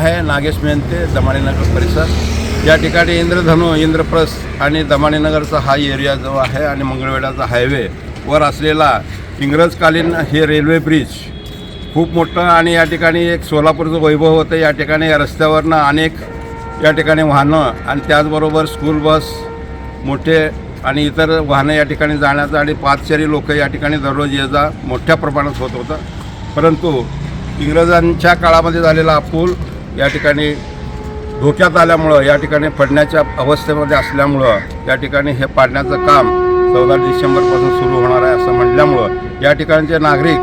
आहे नागेश मेहनते दमाणीनगर परिसर. या ठिकाणी इंद्रधनु इंद्रप्रस आणि दमाणीनगरचा हा एरिया जो आहे आणि मंगळवेढाचा हायवे वर असलेला इंग्रजकालीन हे रेल्वे ब्रिज खूप मोठं आणि या ठिकाणी एक सोलापूरचं वैभव होतं. या ठिकाणी या रस्त्यावरनं अनेक या ठिकाणी वाहनं आणि त्याचबरोबर स्कूल बस मोठे आणि इतर वाहनं या ठिकाणी जाण्याचं आणि पाचशेरी लोक या ठिकाणी दररोज ये जा मोठ्या प्रमाणात होत होतं. परंतु इंग्रजांच्या काळामध्ये झालेला पूल या ठिकाणी धोक्यात आल्यामुळं या ठिकाणी पडण्याच्या अवस्थेमध्ये असल्यामुळं या ठिकाणी हे पाडण्याचं काम चौदा डिसेंबरपासून सुरू होणार आहे असं म्हटल्यामुळं या ठिकाणचे नागरिक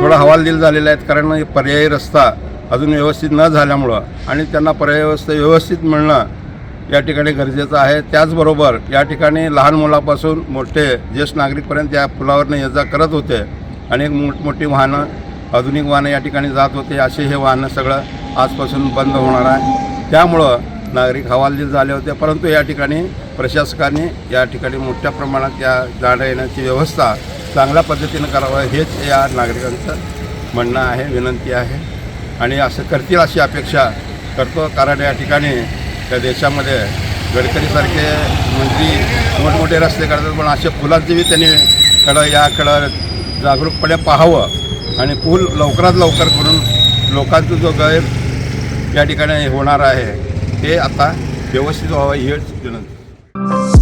थोडं हवालदिल झालेले आहेत कारण हे पर्यायी रस्ता अजून व्यवस्थित न झाल्यामुळं आणि त्यांना पर्यायी व्यवस्था व्यवस्थित मिळणं या ठिकाणी गरजेचं आहे. त्याचबरोबर या ठिकाणी लहान मुलापासून मोठे ज्येष्ठ नागरिकपर्यंत या पुलावरनं ये जा करत होते. अनेक मोठमोठी वाहनं आधुनिक वाहनं या ठिकाणी जात होते. असे हे वाहनं सगळं आजपासून बंद होणार आहे. त्यामुळं नागरिक हवालदिल झाले होते परंतु या ठिकाणी प्रशासकाने या ठिकाणी मोठ्या प्रमाणात या जाण्या येण्याची व्यवस्था चांगल्या पद्धतीनं करावं हेच या नागरिकांचं म्हणणं आहे विनंती आहे. आणि असं करतील अशी अपेक्षा करतो. कारण या ठिकाणी त्या देशामध्ये गडकरीसारखे मंत्री मोठमोठे रस्ते करतात पण असे फुलांचे बी त्यांनी कडं याकडं जागरूकपणे पाहावं आणि पूल लवकरात लवकर करून लोकांचा जो गैर या ठिकाणी होणार आहे. ते आता व्यवस्थित व्हावं हेच विनंती